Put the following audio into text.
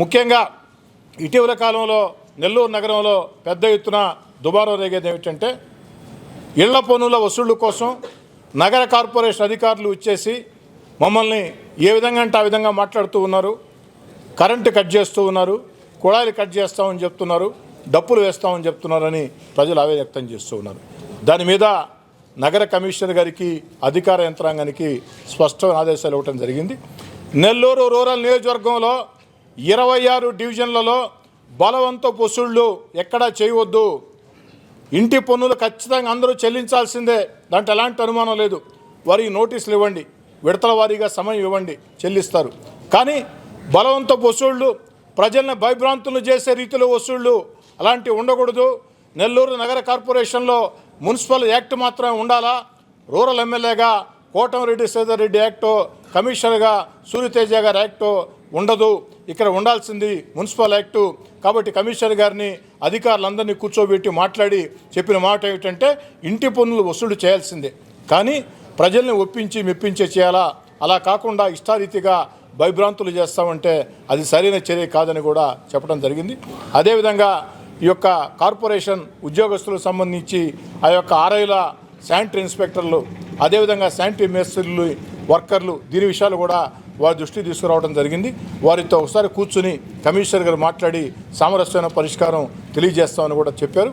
ముఖ్యంగా ఇటీవల కాలంలో నెల్లూరు నగరంలో పెద్ద ఎత్తున దుబారో రేగేది ఏమిటంటే ఇళ్ళ పన్నుల వసూళ్ళ కోసం నగర కార్పొరేషన్ అధికారులు వచ్చేసి మమ్మల్ని ఏ విధంగా అంటే ఆ విధంగా మాట్లాడుతూ ఉన్నారు. కరెంటు కట్ చేస్తూ ఉన్నారు. కుళాయిలు కట్ చేస్తామని చెప్తున్నారు. డప్పులు వేస్తామని చెప్తున్నారని ప్రజలు ఆవేదన వ్యక్తం చేస్తూ ఉన్నారు. దాని మీద నగర కమిషనర్ గారికి అధికార యంత్రాంగానికి స్పష్టమైన ఆదేశాలు ఇవ్వటం జరిగింది. నెల్లూరు రూరల్ నియోజకవర్గంలో ఇరవై ఆరు డివిజన్లలో బలవంత వసూళ్ళు ఎక్కడా చేయవద్దు. ఇంటి పన్నులు ఖచ్చితంగా అందరూ చెల్లించాల్సిందే. దాంట్లో ఎలాంటి అనుమానం లేదు. వారికి నోటీసులు ఇవ్వండి. విడతల వారీగా సమయం ఇవ్వండి. చెల్లిస్తారు. కానీ బలవంత వసూళ్ళు ప్రజల్ని భయభ్రాంతులు చేసే రీతిలో వసూళ్ళు అలాంటివి ఉండకూడదు. నెల్లూరు నగర కార్పొరేషన్లో మున్సిపల్ యాక్ట్ మాత్రమే ఉండాలా? రూరల్ ఎమ్మెల్యేగా కోటమిరెడ్డి శ్రీధర్ రెడ్డి యాక్టో కమిషనర్గా సూర్యతేజ గారి యాక్టో ఉండదు. ఇక్కడ ఉండాల్సింది మున్సిపల్ యాక్టు. కాబట్టి కమిషనర్ గారిని అధికారులందరినీ కూర్చోబెట్టి మాట్లాడి చెప్పిన మాట ఏమిటంటే ఇంటి పన్నులు వసూలు చేయాల్సిందే. కానీ ప్రజల్ని ఒప్పించి మెప్పించే చేయాలా? అలా కాకుండా ఇష్టారీతిగా భయభ్రాంతులు చేస్తామంటే అది సరైన చర్య కాదని కూడా చెప్పడం జరిగింది. అదేవిధంగా ఈ యొక్క కార్పొరేషన్ ఉద్యోగస్తులకు సంబంధించి ఆ యొక్క ఆర్ఐల శానిటరీ ఇన్స్పెక్టర్లు అదేవిధంగా శానిటరీ మేస్త్రీలు వర్కర్లు దీని విషయాలు కూడా వారి దృష్టికి తీసుకురావడం జరిగింది. వారితో ఒకసారి కూర్చుని కమిషనర్ గారు మాట్లాడి సామరస్యమైన పరిష్కారం తెలియజేస్తామని కూడా చెప్పారు.